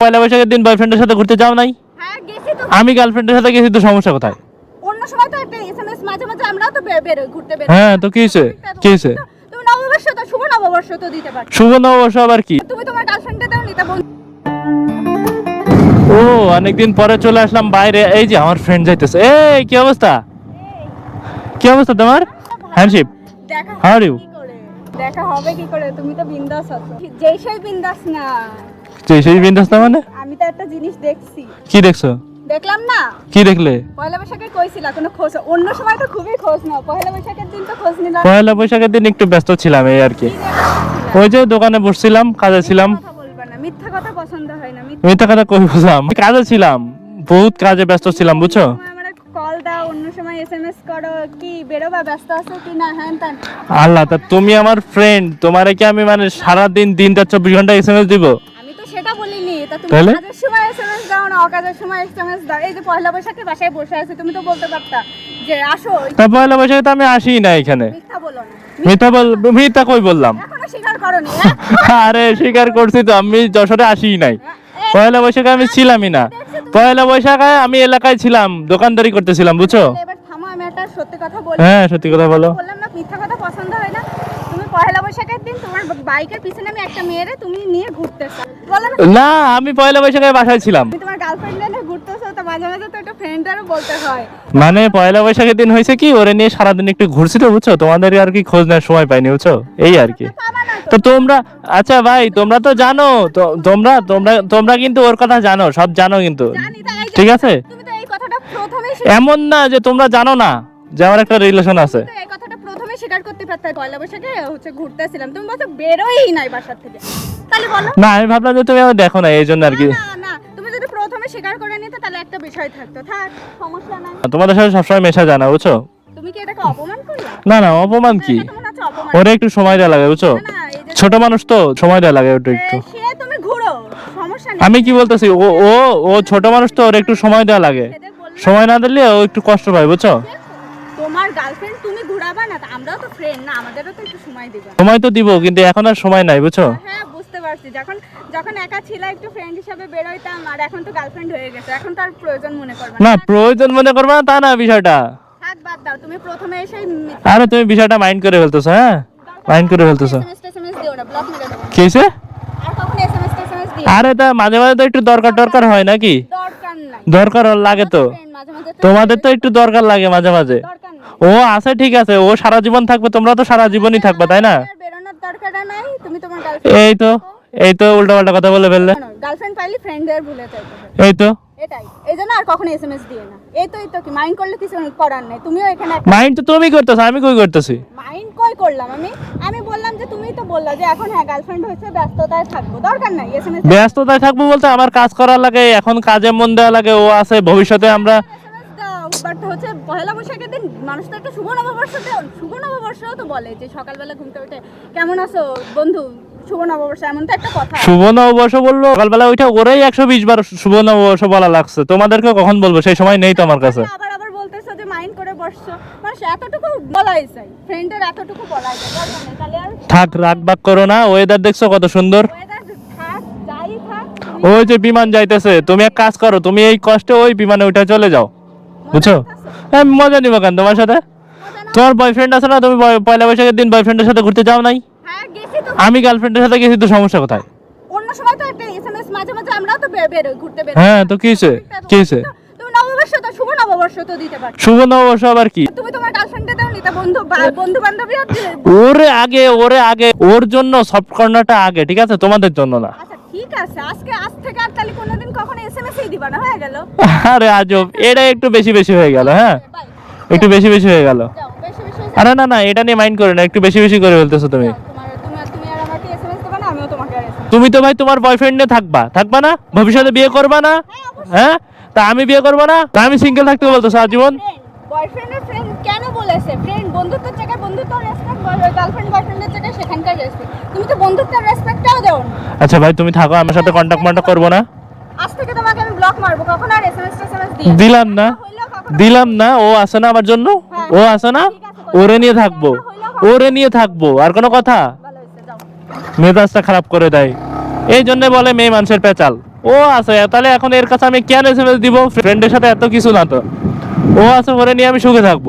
পয়লা বৈশাখের দিন বয়ফ্রেন্ডের সাথে ঘুরতে যাও নাই? হ্যাঁ গেছি তো। আমি গার্লফ্রেন্ডের সাথে গেছি তো সমস্যা কোথায়? অন্য সময় তো একটা এসএমএস মাঝে মাঝে আমরাও তো বের ঘুরতে বের হ্যাঁ তো কি হয়েছে? কি হয়েছে? তুমি নববর্ষ তো শুভ নববর্ষ তো দিতে পারো। শুভ নববর্ষ আবার কি? তুমি তোমার দাও নিতে বল ও অনেকদিন পরে চলে আসলাম বাইরে। এই যে আমার ফ্রেন্ড যাইতেছে। এই কি অবস্থা? কি অবস্থা তোমার? হ্যান্ডশিপ দেখা you? কি করে? দেখা হবে কি করে? তুমি তো বিন্দাস আছো। যেই সেই বিন্দাস না। সেই না মানে? আমি তো একটা জিনিস দেখছি। কি দেখছ? দেখলাম না? কি দেখলে? পয়লা বৈশাখে কইছিলা কোনো খোঁজ? অন্য সময় তো খুবই খোঁজ নাও। পয়লা বৈশাখের দিন তো খোঁজ নিলাম। পয়লা বৈশাখের দিন একটু ব্যস্ত ছিলাম এই আর কি। ওই যে দোকানে বসছিলাম কাজে ছিলাম। মিথ্যা কথা পছন্দ হয় না মিথ্যা কথা কই বুঝলাম কাজে ছিলাম বহুত কাজে ব্যস্ত ছিলাম বুঝছ? কল দাও অন্য সময় এসএমএস করো কি বেরোবা ব্যস্ত আছো কি না? ত্যান। আল্লাহ তা তুমি আমার ফ্রেন্ড তোমারে কি আমি মানে সারা দিন দিনটা চব্বিশ ঘণ্টা এসএমএস দিব? তো সেটা তা তুমি তাহলে? কাজের সময় এসএমএস দাও না অকাজের সময় এসএমএস দাও। এই যে পয়লা বৈশাখে বাসায় বসে আছি তুমি তো বলতে পারতা যে আসো। তা পয়লা বৈশাখে তো আমি আসি না এখানে। মিথ্যা বলো না। মিথ্যা বল মিথ্যা কই বললাম? এখনও স্বীকার করনি আরে স্বীকার করছি তো আমি যশোরে আসি নাই। পয়লা বৈশাখে আমি ছিলামই না। পয়লা বৈশাখে আমি এলাকায় ছিলাম দোকানদারি করতেছিলাম বুঝছ? এবার থামো আমি একটা সত্যি কথা বলি। হ্যাঁ সত্যি কথা বলো। বললাম না মিথ্যা কথা পছন্দ হয় না। তুমি পয়লা বৈশাখের দিন তোমার বাইকের পিছনে আমি একটা মেয়েরে তুমি নিয়ে ঘুরতেছো। না। আমি পয়লা বৈশাখে বাসায় ছিলাম। তোমার গার্লফ্রেন্ড নিয়ে ঘুরতেছো তো মাঝে মাঝে তো একটা ফ্রেন্ডারও বলতে হয়। মানে পয়লা বৈশাখের দিন হয়েছে কি ওরে নিয়ে সারাদিন একটু ঘুরছি তো বুঝছ? তোমাদের আর কি খোঁজ নেওয়ার সময় পাইনি বুঝছ? এই আর কি। তো তোমরা আচ্ছা ভাই তোমরা তো জানো তোমরা তোমরা তোমরা কিন্তু ওর কথা জানো সব জানো কিন্তু। ঠিক আছে? এমন না যে তোমরা জানো না যে আমার একটা রিলেশন আছে। এই কথাটা প্রথমে স্বীকার করতে পারতে পয়লা বৈশাখে হচ্ছে ঘুরতেছিলাম। তুমি বলছো বেরোই নাই বাসার থেকে। তাহলে বলো। না আমি ভাবলাম যে তুমি আমার দেখো না এই জন্য আর কি। না না তুমি যদি প্রথমে স্বীকার করে নিতে তাহলে একটা বিষয় থাকতো। থাক সমস্যা নাই। তোমাদের সাথে সবসময় মেশা জানা বুঝছ? তুমি কি এটাকে অপমান করলা? না না অপমান কি? ওরে একটু সময় দেওয়া লাগে বুঝছ? ছোট মানুষ তো সময় দেওয়া লাগে একটু। সে তুমি ঘুরো সমস্যা নেই। আমি কি বলতেছি ও ও ও ছোট মানুষ তো ওর একটু সময় দেওয়া লাগে। সময় না দিলে ও একটু কষ্ট পায় বুঝছ? তোমার গার্লফ্রেন্ড তুমি ঘুরাবা না আমরাও তো ফ্রেন্ড না আমাদেরও তো একটু সময় দিবা। সময় তো দিব কিন্তু এখন আর সময় নাই বুঝছ? হ্যাঁ বুঝতে যখন যখন একা ছিল একটু ফ্রেন্ড হিসাবে বেরোইতাম আর এখন তো গার্লফ্রেন্ড হয়ে গেছে। এখন তো আর প্রয়োজন মনে করবে না। প্রয়োজন মনে করবে না তা না বিষয়টা। থাক বাদ দাও। তুমি প্রথমে এসেই আরে তুমি বিষয়টা মাইন্ড করে ফেলতেছো হ্যাঁ? মাইন্ড করে ফেলতেছো। এসএমএস দিও না ব্লক মেরে দেবো। কি আর দিও? তা মাঝে মাঝে তো একটু দরকার দরকার হয় নাকি? দরকার নাই। দরকার লাগে তো। তোমাদের তো একটু দরকার লাগে মাঝে মাঝে। ও আছে ঠিক আছে। ও সারা জীবন থাকবে তোমরা তো সারা জীবনই থাকবে তাই না? বেরোনোর দরকার নাই তুমি তোমার গার্লফ্রেন্ড এই তো। এই তো উল্টা পাল্টা কথা বলে ফেললে। গার্লফ্রেন্ড পাইলে ফ্রেন্ডদের ভুলে যাবে এই তো। এটাই। এই জন্য আর কখনো এসএমএস দিয়ে না। এই তো এই তো কি মাইন্ড করলে কিছু করার নেই। তুমিও এখানে মাইন্ড তো তুমি করতেছো আমি কই করতেছি? মাইন্ড কই করলাম আমি? আমি বললাম যে তুমি তো বললা যে এখন হ্যাঁ গার্লফ্রেন্ড হয়েছে ব্যস্ততায় থাকব। দরকার নাই এসএমএস ব্যস্ততায় থাকব বলতে আমার কাজ করার লাগে এখন কাজে মন দেওয়া লাগে ও আছে ভবিষ্যতে আমরা বাট হচ্ছে পয়লা বৈশাখের দিন মানুষ তো একটা শুভ নববর্ষ দেও শুভ নববর্ষও তো বলে যে সকালবেলা ঘুমতে উঠে কেমন আছো বন্ধু? শুভ নববর্ষ এমন তো একটা কথা। শুভ নববর্ষ বলল সকালবেলা ওইটা ওরাই একশো বিশ বার শুভ নববর্ষ বলা লাগছে। তোমাদেরকে কখন বলব? সেই সময় নেই তো আমার কাছে। আবার আবার বলতেছো যে মাইন্ড করে বসছো মানুষ এতটুকু বলাই চাই ফ্রেন্ডের এতটুকু বলাই যায় তাহলে আর থাক রাগ বাগ করো না ওয়েদার দেখছ কত সুন্দর? ওই যে বিমান যাইতেছে তুমি এক কাজ করো তুমি এই কষ্টে ওই বিমানে ওইটা চলে যাও। বুঝছ? হ্যাঁ মজা নিবো কেন তোমার সাথে? তোমার বয়ফ্রেন্ড আছে না তুমি পয়লা বৈশাখের দিন বয়ফ্রেন্ডের সাথে ঘুরতে যাও নাই? আমি গার্লফ্রেন্ডের সাথে গেছি তো সমস্যা কোথায়? অন্য সময় তো একটা এসএমএস মাঝে মাঝে আমরাও তো বের বেরোই ঘুরতে বের হ্যাঁ তো কি হয়েছে? কি হয়েছে? তুমি নববর্ষ তো শুভ নববর্ষ তো দিতে পারো। শুভ নববর্ষ আবার কি? তুমি তোমার গার্লফ্রেন্ডকে দাও বন্ধু বা- বন্ধু বান্ধবীও দিলে। ওরে আগে ওরে আগে ওর জন্য সফট কর্নারটা আগে ঠিক আছে? তোমাদের জন্য না। আচ্ছা ঠিক আছে। আজকে আজ থেকে আর তাহলে কোনোদিন কখনো এসএমএসই দিবা না হয়ে গেল। আরে আজব এটা একটু বেশি বেশি হয়ে গেল হ্যাঁ? একটু বেশি বেশি হয়ে গেল। যাও বেশি বেশি হয়ে আরে না না এটা নিয়ে মাইন্ড করে না একটু বেশি বেশি করে ফেলতেছো তুমি যাও, তোমার তুমি আর তুমি আর আমাকে এসএমএস দেবা না আমিও তোমাকে আর SMS তুমি তো ভাই তোমার বয়ফ্রেন্ডে থাকবা। থাকবা না? ভবিষ্যতে বিয়ে করবা না? হ্যাঁ তা আমি বিয়ে করব না? তা আমি সিঙ্গেল থাকতে বলতেছো আজীবন বয়ফ্রেন্ডের ফ্রেন্ড কেন বলেছে? ফ্রেন্ড বন্ধুত্বের জায়গায় বন্ধুত্ব রেসপেক্ট গার্লফ্রেন্ড বয়ফ্রেন্ডের জায়গায় সেখানকার রেসপেক্ট তুমি তো বন্ধুত্বের রেসপেক্টটাও দেও না। আচ্ছা ভাই তুমি থাকো আমার সাথে কন্টাক্ট মন্টাক্ট করব না? আজ থেকে তোমাকে আমি ব্লক মারবো কখন আর এসএমএস টেসএমএস দিই। দিলাম না। দিলাম না ও আসে না আমার জন্য? ও আসে না? ওরে নিয়ে থাকব। ওরে নিয়ে থাকব আর কোনো কথা? মেজাজটা খারাপ করে দেয় এই জন্য বলে মেয়ে মানুষের পেঁচাল ও আছে তাহলে এখন এর কাছে আমি কেন এসএমএস দিব ফ্রেন্ডের সাথে এত কিছু না তো ও আছে ওরে নিয়ে আমি সুখে থাকব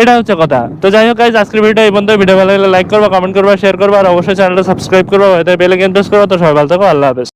এটা হচ্ছে কথা তো যাই হোক গাইজ আজকের ভিডিও এই বন্ধু ভিডিও ভালো লাগলে লাইক করবা কমেন্ট করবা শেয়ার করবা আর অবশ্যই চ্যানেলটা সাবস্ক্রাইব করবা বেল আইকন প্রেস করবা তো সবাই ভালো থাকো আল্লাহ হাফেজ